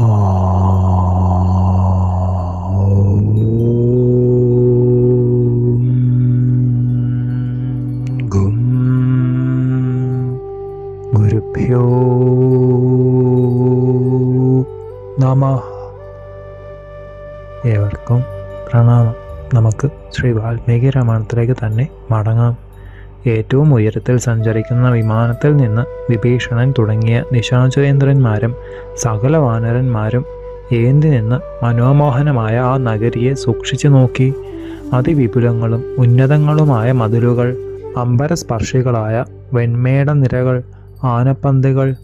ഗും ഏവർക്കും പ്രണാമം. നമുക്ക് ശ്രീ വാൽമീകി രാമായണത്തിലേക്ക് തന്നെ മടങ്ങാം. ഏറ്റവും ഉയരത്തിൽ സഞ്ചരിക്കുന്ന വിമാനത്തിൽ നിന്ന് വിഭീഷണൻ തുടങ്ങിയ നിശാചരേന്ദ്രന്മാരും സകല വാനരന്മാരും ഏന്തി നിന്ന് മനോമോഹനമായ ആ നഗരിയെ സൂക്ഷിച്ചു നോക്കി. അതിവിപുലങ്ങളും ഉന്നതങ്ങളുമായ മതിലുകൾ അമ്പരസ്പർശികളായ വെൺമേട നിരകൾ ആനപ്പന്തുകൾ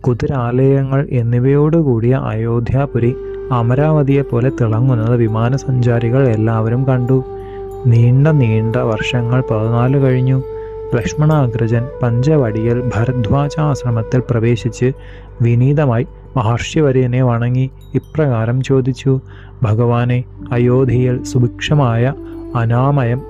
കുതിരാലയങ്ങൾ എന്നിവയോടുകൂടിയ അയോധ്യാപുരി അമരാവതിയെ പോലെ തിളങ്ങുന്നത് വിമാനസഞ്ചാരികൾ എല്ലാവരും കണ്ടു. നീണ്ട നീണ്ട വർഷങ്ങൾ പതിനാല് കഴിഞ്ഞു. ലക്ഷ്മണാഗ്രജൻ പഞ്ചവടിയിൽ ഭരദ്വാജാശ്രമത്തിൽ പ്രവേശിച്ച് വിനീതമായി മഹർഷിവര്യനെ വണങ്ങി ഇപ്രകാരം ചോദിച്ചു ഭഗവാനെ അയോധ്യയിൽ സുഭിക്ഷമായ അനാമയം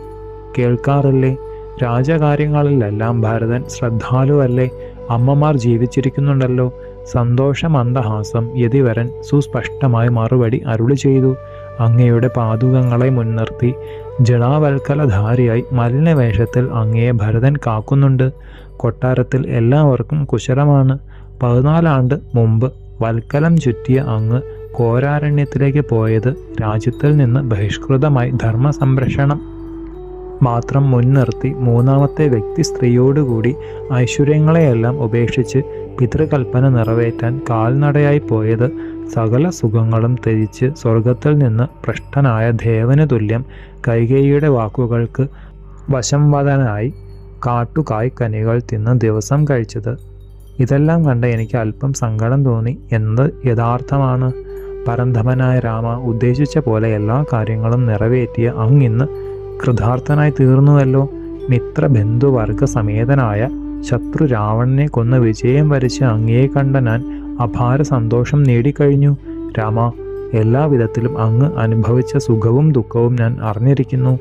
കേൾക്കാറില്ലേ? രാജകാര്യങ്ങളിലെല്ലാം ഭരതൻ ശ്രദ്ധാലുവല്ലേ? അമ്മമാർ ജീവിച്ചിരിക്കുന്നുണ്ടല്ലോ. സന്തോഷമന്ദഹാസം യതിവരൻ സുസ്പഷ്ടമായി മറുപടി അരുളി ചെയ്തു. അങ്ങയുടെ പാതുകങ്ങളെ മുൻനിർത്തി ജടാവൽക്കലധാരിയായി മലിനവേഷത്തിൽ അങ്ങയെ ഭരതൻ കാക്കുന്നുണ്ട്. കൊട്ടാരത്തിൽ എല്ലാവർക്കും കുശലമാണ്. പതിനാലാണ്ട് മുമ്പ് വൽക്കലം ചുറ്റിയ അങ്ങ് കോരാരണ്യത്തിലേക്ക് പോയത് രാജ്യത്തിൽ നിന്ന് ബഹിഷ്കൃതമായി ധർമ്മ സംരക്ഷണം മാത്രം മുൻനിർത്തി മൂന്നാമത്തെ വ്യക്തി സ്ത്രീയോടുകൂടി ഐശ്വര്യങ്ങളെയെല്ലാം ഉപേക്ഷിച്ച് പിതൃകൽപ്പന നിറവേറ്റാൻ കാൽനടയായി പോയത് സകല സുഖങ്ങളും ത്യജിച്ച് സ്വർഗത്തിൽ നിന്ന് ഭ്രഷ്ടനായ ദേവന് തുല്യം കൈകേയിയുടെ വാക്കുകൾക്ക് വശംവദനായി കാട്ടുകായ് കനികൾ തിന്ന് ദിവസം കഴിച്ചത്. ഇതെല്ലാം കണ്ട് എനിക്ക് അല്പം സങ്കടം തോന്നി. എന്നത് യഥാർത്ഥമാണ്? പരന്ധമനായ രാമ ഉദ്ദേശിച്ച പോലെ എല്ലാ കാര്യങ്ങളും നിറവേറ്റിയ അങ്ങിന്ന് കൃതാർത്ഥനായി തീർന്നുവല്ലോ. മിത്രബന്ധുവർഗ സമേതനായ ശത്രു രാവണനെ കൊന്ന് വിജയം വരിച്ച് അങ്ങയെ കണ്ട ഞാൻ അപാര സന്തോഷം നേടിക്കഴിഞ്ഞു. രാമ എല്ലാവിധത്തിലും അങ്ങ് അനുഭവിച്ച സുഖവും ദുഃഖവും ഞാൻ അറിഞ്ഞിരിക്കുന്നു.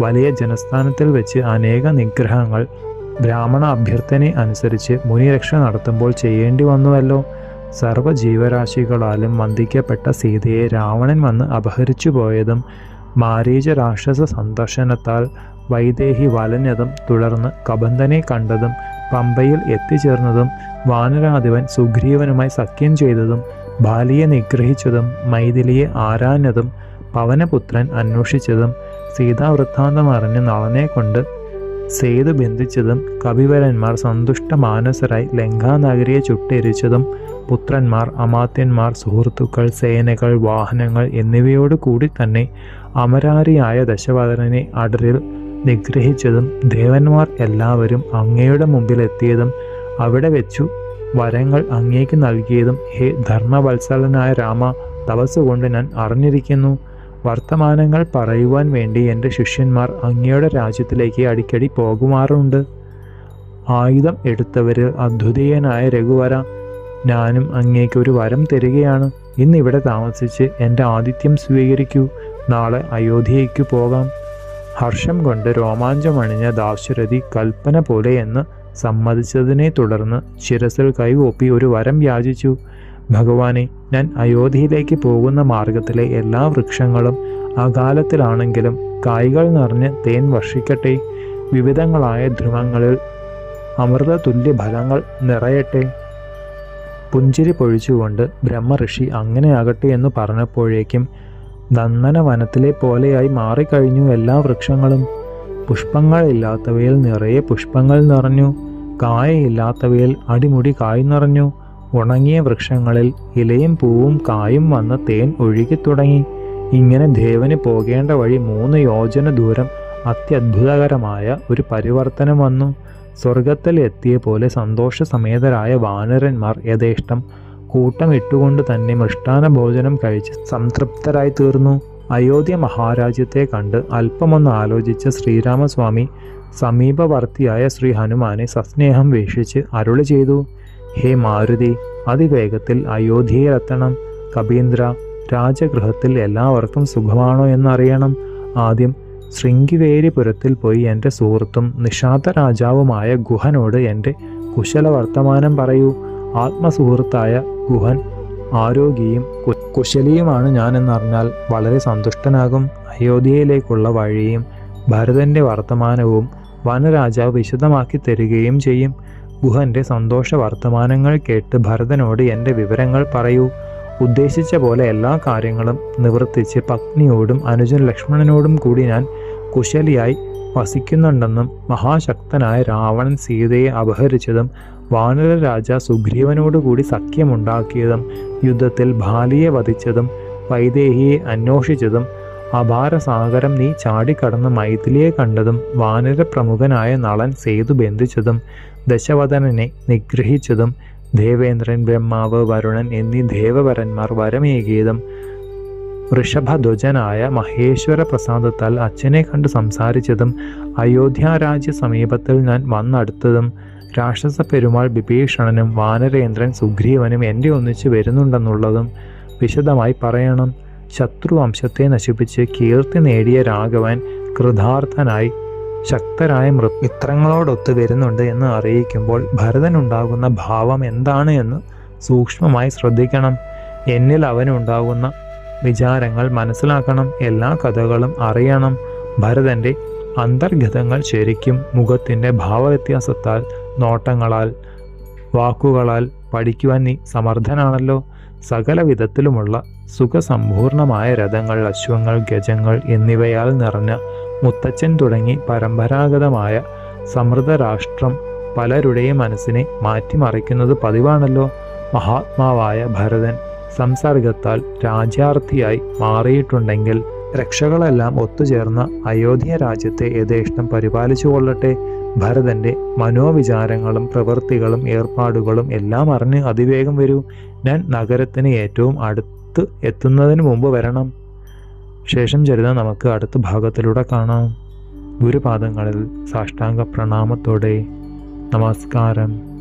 വലിയ ജനസ്ഥാനത്തിൽ വെച്ച് അനേക നിഗ്രഹങ്ങൾ. ബ്രാഹ്മണ അഭ്യർത്ഥന അനുസരിച്ച് മുനിരക്ഷ നടത്തുമ്പോൾ ചെയ്യേണ്ടി വന്നുവല്ലോ. സർവ ജീവരാശികളാലും വന്ദിക്കപ്പെട്ട സീതയെ രാവണൻ വന്ന് അപഹരിച്ചു പോയതും മാരീച രാക്ഷസ സന്ദർശനത്താൽ വൈദേഹി വലഞ്ഞതും തുടർന്ന് കബന്ധനെ കണ്ടതും പമ്പയിൽ എത്തിച്ചേർന്നതും വാനരാധിപൻ സുഗ്രീവനുമായി സഖ്യം ചെയ്തതും ബാലിയെ നിഗ്രഹിച്ചതും മൈഥിലിയെ ആരാഞ്ഞതും പവനപുത്രൻ അന്വേഷിച്ചതും സീതാവൃത്താന്തം അറിഞ്ഞ് നളനെ കൊണ്ട് സേതു ബന്ധിച്ചതും കവിവരന്മാർ സന്തുഷ്ട മാനസരായി ലങ്കാനഗരിയെ ചുട്ടെരിച്ചതും പുത്രന്മാർ അമാത്യന്മാർ സുഹൃത്തുക്കൾ സേനകൾ വാഹനങ്ങൾ എന്നിവയോട് കൂടി തന്നെ അമരാരിയായ ദശവദനനെ അടരിൽ നിഗ്രഹിച്ചതും ദേവന്മാർ എല്ലാവരും അങ്ങയുടെ മുമ്പിലെത്തിയതും അവിടെ വെച്ചു വരങ്ങൾ അങ്ങേക്ക് നൽകിയതും. ഹേ ധർമ്മവത്സലനായ രാമ തപസ്സുകൊണ്ട് ഞാൻ അറിഞ്ഞിരിക്കുന്നു. വർത്തമാനങ്ങൾ പറയുവാൻ വേണ്ടി എന്റെ ശിഷ്യന്മാർ അങ്ങയുടെ രാജ്യത്തിലേക്ക് അടിക്കടി പോകുമാറുണ്ട്. ആയുധം എടുത്തവരിൽ അദ്വിതീയനായ രഘുവര ഞാനും അങ്ങേക്ക് ഒരു വരം തരികയാണ്. ഇന്നിവിടെ താമസിച്ച് എന്റെ ആതിഥ്യം സ്വീകരിക്കൂ. നാളെ അയോധ്യയ്ക്ക് പോകാം. ഹർഷം കൊണ്ട് രോമാഞ്ചമണിഞ്ഞ ദാശരഥി കൽപ്പന പോലെ എന്ന് സമ്മതിച്ചതിനെ തുടർന്ന് ശിരസിൽ കൈവൊപ്പി ഒരു വരം യാചിച്ചു. ഭഗവാനെ ഞാൻ അയോധ്യയിലേക്ക് പോകുന്ന മാർഗത്തിലെ എല്ലാ വൃക്ഷങ്ങളും അകാലത്തിലാണെങ്കിലും കായ്കൾ നിറഞ്ഞ് തേൻ വർഷിക്കട്ടെ. വിവിധങ്ങളായ ധ്രുവങ്ങളിൽ അമൃതതുല്യ ഫലങ്ങൾ നിറയട്ടെ. പുഞ്ചിരി പൊഴിച്ചുകൊണ്ട് ബ്രഹ്മഋഷി അങ്ങനെയാകട്ടെ എന്ന് പറഞ്ഞപ്പോഴേക്കും നന്ദന വനത്തിലെ പോലെയായി മാറിക്കഴിഞ്ഞു എല്ലാ വൃക്ഷങ്ങളും. പുഷ്പങ്ങളില്ലാത്തവയിൽ നിറയെ പുഷ്പങ്ങൾ നിറഞ്ഞു. കായയില്ലാത്തവയിൽ അടിമുടി കായ് നിറഞ്ഞു. ഉണങ്ങിയ വൃക്ഷങ്ങളിൽ ഇലയും പൂവും കായും വന്ന തേൻ ഒഴുകിത്തുടങ്ങി. ഇങ്ങനെ ദേവന് പോകേണ്ട വഴി മൂന്ന് യോജന ദൂരം അത്യത്ഭുതകരമായ ഒരു പരിവർത്തനം വന്നു. സ്വർഗത്തിൽ എത്തിയ പോലെ സന്തോഷസമേതരായ വാനരന്മാർ യഥേഷ്ടം കൂട്ടം ഇട്ടുകൊണ്ട് തന്നെ മൃഷ്ടാന ഭോജനം കഴിച്ച് സംതൃപ്തരായി തീർന്നു അയോധ്യ മഹാരാജ്യത്തെ കണ്ട് അല്പമൊന്ന് ആലോചിച്ച ശ്രീരാമസ്വാമി സമീപവർത്തിയായ ശ്രീ ഹനുമാനെ സസ്നേഹം വീക്ഷിച്ച് അരുളി ചെയ്തു ഹേ മാരുതി അതിവേഗത്തിൽ അയോധ്യയിലെത്തണം. കബീന്ദ്ര രാജഗൃഹത്തിൽ എല്ലാവർക്കും സുഖമാണോ എന്നറിയണം. ആദ്യം ശൃംഗിവേരിപുരത്തിൽ പോയി എന്റെ സുഹൃത്തും നിഷാദ രാജാവുമായ ഗുഹനോട് എന്റെ കുശല വർത്തമാനം പറയൂ. ആത്മസുഹൃത്തായ ഗുഹൻ ആരോഗ്യയും കുശലിയുമാണ് ഞാനെന്നറിഞ്ഞാൽ വളരെ സന്തുഷ്ടനാകും. അയോധ്യയിലേക്കുള്ള വഴിയും ഭരതന്റെ വർത്തമാനവും വനരാജാവ് വിശദമാക്കി തരികയും ചെയ്യും. ഗുഹന്റെ സന്തോഷ വർത്തമാനങ്ങൾ കേട്ട് ഭരതനോട് എന്റെ വിവരങ്ങൾ പറയൂ. ഉദ്ദേശിച്ച പോലെ എല്ലാ കാര്യങ്ങളും നിവർത്തിച്ച് പത്നിയോടും അനുജൻ ലക്ഷ്മണനോടും കൂടി ഞാൻ കുശലിയായി വസിക്കുന്നുണ്ടെന്നും മഹാശക്തനായ രാവണൻ സീതയെ അപഹരിച്ചതും വാനര രാജ സുഗ്രീവനോടുകൂടി സഖ്യമുണ്ടാക്കിയതും യുദ്ധത്തിൽ ഭാലിയെ വധിച്ചതും വൈദേഹിയെ അന്വേഷിച്ചതും അപാരസാഗരം നീ ചാടിക്കടന്ന് മൈഥിലിയെ കണ്ടതും വാനര പ്രമുഖനായ നളൻ സേതു ബന്ധിച്ചതും ദശവദനനെ നിഗ്രഹിച്ചതും ദേവേന്ദ്രൻ ബ്രഹ്മാവ് വരുണൻ എന്നീ ദേവവരന്മാർ വരമേകിയതും വൃഷഭധ്വജനായ മഹേശ്വര പ്രസാദത്താൽ അച്ഛനെ കണ്ട് സംസാരിച്ചതും അയോധ്യാരാജ്യ സമീപത്തിൽ ഞാൻ വന്നടുത്തതും രാക്ഷസ പെരുമാൾ വിഭീഷണനും വാനരേന്ദ്രൻ സുഗ്രീവനും എന്റെ ഒന്നിച്ച് വരുന്നുണ്ടെന്നുള്ളതും വിശദമായി പറയണം. ശത്രുവംശത്തെ നശിപ്പിച്ച് കീർത്തി നേടിയ രാഘവൻ കൃതാർത്ഥനായി ശക്തരായ മിത്രങ്ങളോടൊത്ത് വരുന്നുണ്ട് എന്ന് അറിയിക്കുമ്പോൾ ഭരതനുണ്ടാകുന്ന ഭാവം എന്താണ് എന്ന് സൂക്ഷ്മമായി ശ്രദ്ധിക്കണം. എന്നിൽ അവനുണ്ടാകുന്ന വിചാരങ്ങൾ മനസ്സിലാക്കണം എല്ലാ കഥകളും അറിയണം. ഭരതന്റെ അന്തർഗതങ്ങൾ ശരിക്കും മുഖത്തിന്റെ ഭാവവ്യത്യാസത്താൽ നോട്ടങ്ങളാൽ വാക്കുകളാൽ പഠിക്കുവാൻ നീ സമർത്ഥനാണല്ലോ. സകല വിധത്തിലുമുള്ള സുഖസമ്പൂർണമായ രഥങ്ങൾ അശ്വങ്ങൾ ഗജങ്ങൾ എന്നിവയാൽ നിറഞ്ഞ മുത്തച്ഛൻ തുടങ്ങി പരമ്പരാഗതമായ സമൃദ്ധ രാഷ്ട്രം പലരുടെയും മനസ്സിനെ മാറ്റിമറിക്കുന്നത് പതിവാണല്ലോ. മഹാത്മാവായ ഭരതൻ സംസർഗത്താൽ രാജ്യാർത്ഥിയായി മാറിയിട്ടുണ്ടെങ്കിൽ രക്ഷകളെല്ലാം ഒത്തുചേർന്ന അയോധ്യ രാജ്യത്തെ യഥേഷ്ടം പരിപാലിച്ചു കൊള്ളട്ടെ ഭരതന്റെ മനോവിചാരങ്ങളും പ്രവൃത്തികളും ഏർപ്പാടുകളും എല്ലാം അറിഞ്ഞ് അതിവേഗം വരൂ. ഞാൻ നഗരത്തിന് ഏറ്റവും അടുത്ത് എത്തുന്നതിന് മുമ്പ് വരണം. ശേഷം ചരിത നമുക്ക് അടുത്ത ഭാഗത്തിലൂടെ കാണാം. ഗുരുപാദങ്ങളിൽ സാഷ്ടാംഗ പ്രണാമത്തോടെ നമസ്കാരം.